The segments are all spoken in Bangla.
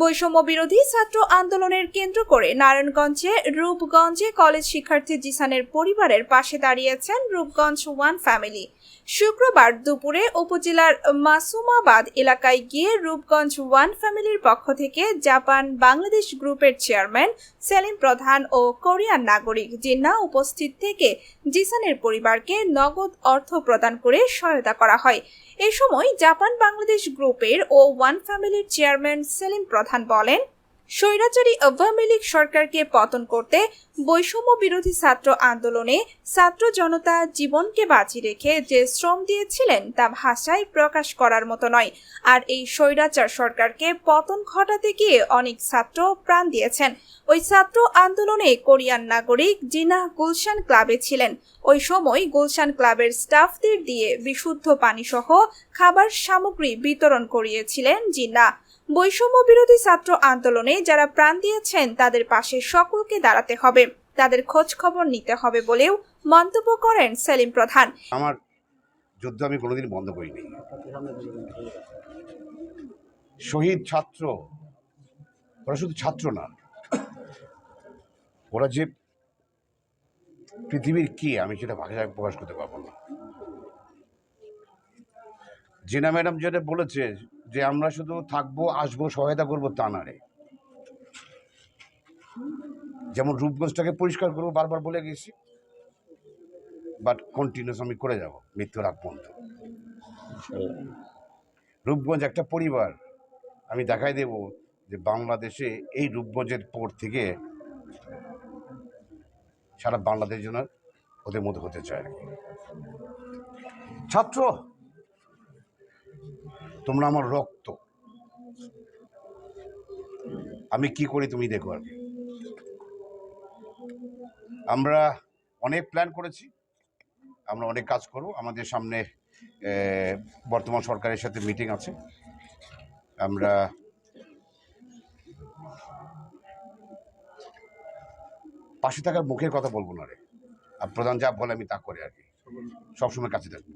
বৈষম্য বিরোধী ছাত্র আন্দোলনের কেন্দ্র করে নারায়ণগঞ্জে রূপগঞ্জে কলেজ শিক্ষার্থী জিসানের পরিবারের পাশে দাঁড়িয়েছেন রূপগঞ্জ ওয়ান ফ্যামিলি। শুক্রবার দুপুরে উপজেলার মাসুমাবাদ এলাকায় গিয়ে রূপগঞ্জ ওয়ান ফ্যামিলির পক্ষ থেকে জাপান বাংলাদেশ গ্রুপের চেয়ারম্যান সেলিম প্রধান ও কোরিয়ান নাগরিক জিন্না উপস্থিত থেকে জিসানের পরিবারকে নগদ অর্থ প্রদান করে সহায়তা করা হয়। এ সময় জাপান বাংলাদেশ গ্রুপের ও ওয়ান ফ্যামিলির চেয়ারম্যান সেলিম প্রধান বলেন স্বৈরাচারী আওয়ামী লীগ সরকারকে পতন করতে বৈষম্য বিরোধী ছাত্র আন্দোলনে ছাত্র জনতা জীবনকে বাজি রেখে যে শ্রম দিয়েছিলেন তা ভাষায় প্রকাশ করার মতো নয়। আর এই স্বৈরাচার সরকারকে পতন ঘটাতে গিয়ে অনেক ছাত্র প্রাণ দিয়েছেন। ওই ছাত্র আন্দোলনে কোরিয়ান নাগরিক জিনা গুলশান ক্লাবে ছিলেন। ওই সময় গুলশান ক্লাবের স্টাফদের দিয়ে বিশুদ্ধ পানিসহ খাবার সামগ্রী বিতরণ করিয়েছিলেন জিনা। বৈষম্য বিরোধী ছাত্র আন্দোলনে যারা প্রাণ দিয়েছেন, তাদের পাশে সকলকে দাঁড়াতে হবে। তাদের খোঁজ খবর নিতে হবে বলেও মন্তব্য করেন সেলিম প্রধান। আমার যুদ্ধ আমি কোনোদিন বন্ধ করিনি। শহীদ ছাত্র ওরা শুধু ছাত্র না। ওরা যে পৃথিবীর কি, আমি সেটা ভাষায় প্রকাশ করতে পারব না। জিনা ম্যাডাম যেটা বলেছে যে আমরা শুধু থাকব, আসব, সহায়তা করব তা না রে। যেমন রূপগঞ্জটাকে পরিষ্কার করব, বারবার বলে গেছি। বাট কন্টিনিউস আমি করে যাব, মৃত্যুর আগ পর্যন্ত। রূপগঞ্জ একটা পরিবার। আমি দেখাই দেব যে বাংলাদেশে এই রূপগঞ্জের পর থেকে সারা বাংলাদেশ জন্য ওদের মতো হতে চায়। ছাত্র! তোমরা আমার রক্ত। আমি কি করি তুমি দেখো আর কি। আমরা অনেক প্ল্যান করেছি। আমরা অনেক কাজ করব। আমাদের সামনে বর্তমান সরকারের সাথে মিটিং আছে। আমরা পাশে থাকার মুখের কথা বলব না রে। আর প্রধান যা বলে আমি তা করে আর কি। সবসময় কাছে থাকব।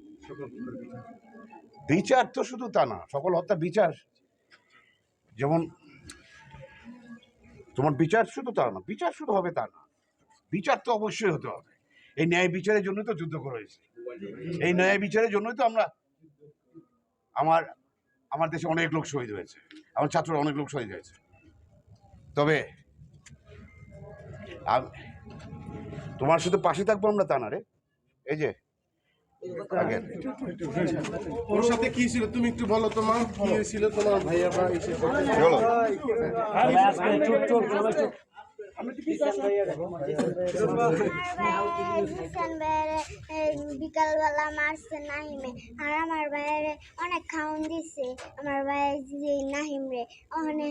বিচার তো শুধু তা না, সকল হত্যা বিচার। যেমন, তোমার বিচার শুধু তা না, বিচার শুধু হবে তা না। বিচার তো অবশ্যই হতে হবে। এই ন্যায় বিচারের জন্যই তো যুদ্ধ করা হয়েছে। এই ন্যায় বিচারের জন্যই তো আমরা, আমার আমার দেশে অনেক লোক শহীদ হয়েছে। আমার ছাত্ররা অনেক লোক শহীদ হয়েছে। তবে তোমার শুধু পাশে থাকব আমরা তা না রে। এই যে আগে। ওর সাথে কি ছিল? তুমি একটু বলো তোমার কি ছিল তোমার? ভাইয়া বা এসে চলো বিকালবেলা মারছে নাহিমে। আর আমার ভাইয়ের অনেক খাওন দিছে। আমার ভাইয়ের নাহিম রে ওখানে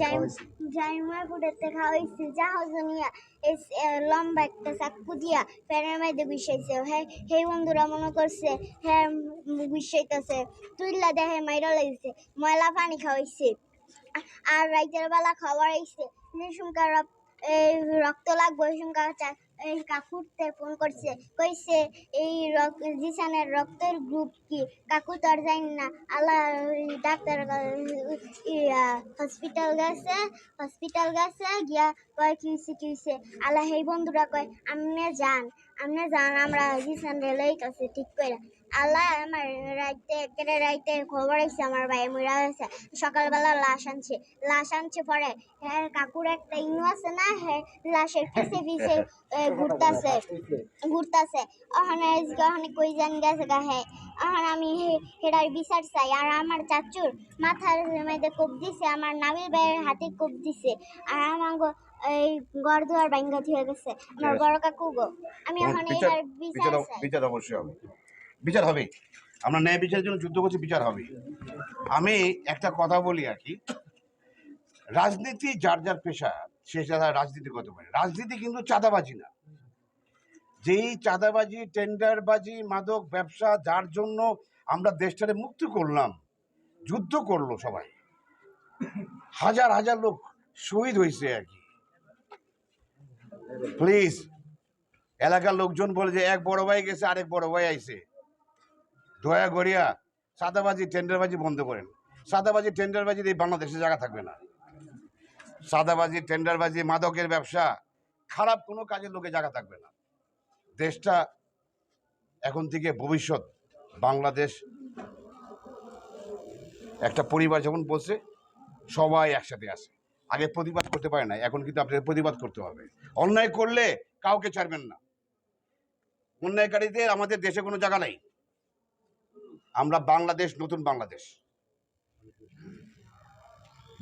যাই খাওয়াইছে। এই আহ, লম্বা একটা চাক্কু দিয়া প্যানের মধ্যে বিষাইছে। হ্যাঁ হে বন্ধুরা মনে করছে হ্যাঁ বিষাইতেছে। তুইলা দেখে মাইরা লাগছে ময়লা পানি খাওয়াইছে। আর রাইতের বেলা খবর আইছে নিশুমকার এই রক্ত লাগবে এই কাকুরতে ফোন করছে। কইছে, এই জিসানের রক্তের গ্রুপ কি? কাকু তো আর জানি না। আল্লাহ ডাক্তার হসপিটাল গেছে হসপিটাল গেছে, গিয়া কয়, কি হইছে, কি আল্লাহ, এই বন্ধুরা কয় আমনে যান আমনে যান, আমরা জিসান রেলেই কাছে ঠিক করে আল্লাহ আমার রাইতে একেবারে রাইতে খবর আইছে আমার ভাই মরা হয়েছে সকালবেলা লাশ আনছে। লাশ আনছে পরে হ্যাঁ কাকুর একটা ইনু আছে না হ্যাঁ লাশের পিছে পিছে ঘুরতাছে। ঘুরতাছে। ওখানে ওখানে কই জান গেছে গা হ্যাঁ এখন আমি হেডার বিচার চাই। আর আমার চাচুর মাথার মধ্যে কোপ দিছে আমার নাবিল ভাইয়ের হাতে কোপ দিছে। আর আমার গো- এই ঘর দুয়ার ভাঙ্গা হয়ে গেছে। আমার বড় কাকু গো আমি এখন এটার বিচার বিচার চাই। বিচার অবশ্যই হবে। বিচার হবে। আমরা ন্যায় বিচারের জন্য যুদ্ধ করছি, বিচার হবে। আমি একটা কথা বলি আর কি। রাজনীতি যার যার পেশা, সে যারা রাজনীতি করতে পারে। রাজনীতি কিন্তু চাঁদাবাজি না। যেই চাঁদাবাজি, টেন্ডারবাজি, মাদক ব্যবসা, যার জন্য আমরা দেশটারে মুক্ত করলাম, যুদ্ধ করল সবাই। হাজার হাজার লোক শহীদ হয়েছে আর কি। প্লিজ এলাকার লোকজন বলে যে এক বড় ভাই গেছে, আরেক বড় ভাই আইছে। দয়া গড়িয়া সাদাবাজি টেন্ডারবাজি বন্ধ করেন। সাদাবাজি টেন্ডারবাজির এই বাংলাদেশে জায়গা থাকবে না। সাদাবাজি টেন্ডারবাজি মাদকের ব্যবসা, খারাপ কোনো কাজের লোকে জায়গা থাকবে না। দেশটা এখন থেকে ভবিষ্যৎ, বাংলাদেশ একটা পরিবার যখন বলছে সবাই একসাথে আসে আগে প্রতিবাদ করতে পারে না এখন কিন্তু আপনাদের প্রতিবাদ করতে হবে। অন্যায় করলে কাউকে ছাড়বেন না। অন্যায়কারীদের আমাদের দেশে কোনো জায়গা নেই। আমরা বাংলাদেশ, নতুন Bangladesh.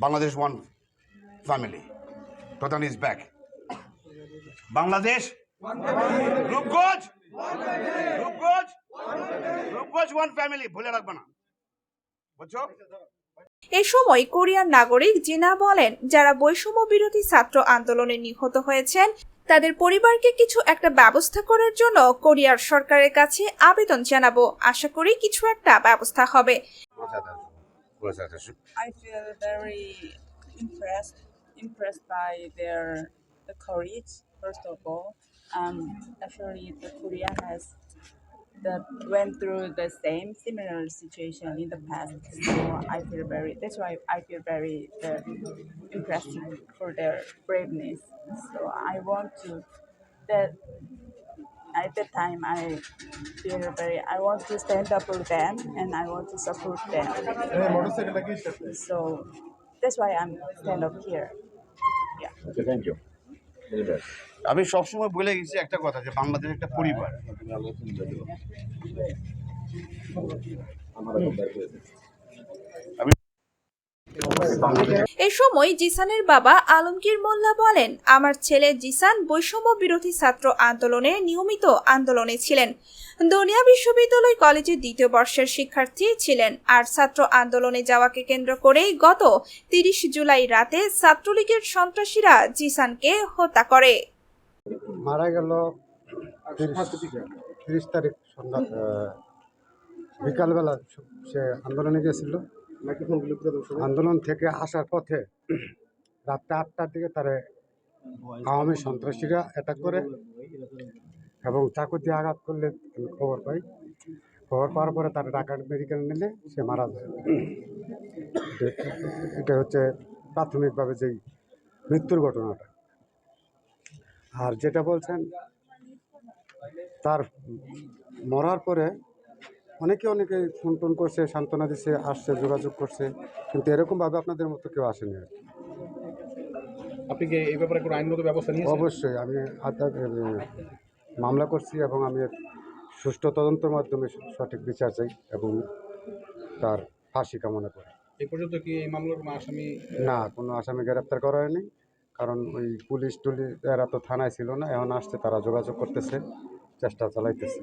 Bangladesh one family. Prodhan is back Bangladesh Rupganj Rupganj Rupganj one family, ভুলে রাখবে না। বুঝছ? এ সময় কোরিয়ার নাগরিক জিনা বলেন, যারা বৈষম্য বিরোধী ছাত্র আন্দোলনে নিহত হয়েছেন তাদের পরিবারকে কিছু একটা ব্যবস্থা করার জন্য কোরিয়ার সরকারের কাছে আবেদন জানাব। আশা করি কিছু একটা ব্যবস্থা হবে। First of all, um, actually, the Korea has that went through the same similar situation in the past. So I feel very that's why I feel very uh, impressed for their braveness. So I want to that at the time I feel very I want to stand up for them and I want to support them. So that's why I'm stand up here. Yeah. Okay, thank you. আমি সবসময় বলে গেছি একটা কথা যে বাংলাদেশ একটা পরিবার। এ সময় জিসানের বাবা আলমগীর মোল্লা বলেন, আমার ছেলে জিসান বৈষম্য বিরোধী ছাত্র আন্দোলনে নিয়মিত আন্দোলনে ছিলেন। দনিয়া বিশ্ববিদ্যালয় কলেজের দ্বিতীয় বর্ষের শিক্ষার্থী ছিলেন আর ছাত্র আন্দোলনে যাওয়াকে কেন্দ্র করেই গত তিরিশ জুলাই রাতে ছাত্রলীগের সন্ত্রাসীরা জিসানকে হত্যা করে। মারা গেল তিরিশ তারিখ সন্ধ্যা বিকালবেলা সে আন্দোলনে গেছিল। আন্দোলন থেকে আসার পথে রাত্রে আটটার দিকে তারে আওয়ামী সন্ত্রাসীরা অ্যাটাক করে এবং চাকু দিয়ে আঘাত করলে আমি খবর পাই। খবর পাওয়ার পরে তারা ঢাকা মেডিকেল নিলে সে মারা যায়। এটা- এটা হচ্ছে প্রাথমিকভাবে যেই মৃত্যুর ঘটনাটা। আর যেটা বলছেন, তার মরার পরে অনেকে অনেকে ফোন টোন করছে সান্ত্বনা দিচ্ছে আসছে যোগাযোগ করছে কিন্তু এরকমভাবে আপনাদের মতো কেউ আসেনি আর কি। আপনি কি এই ব্যাপারে কোনো আইনগত ব্যবস্থা নিয়েছেন? অবশ্যই আমি মামলা করছি এবং আমি সুষ্ঠু তদন্তের মাধ্যমে সঠিক বিচার চাই এবং তার ফাঁসি কামনা করি। এই পর্যন্ত কি এই মামলার কোনো আসামি না কোনো আসামি গ্রেপ্তার করা হয়নি কারণ ওই পুলিশ টুলিশ এরা তো থানায় ছিল না এখন আসছে তারা যোগাযোগ করতেছে চেষ্টা চালাইতেছে।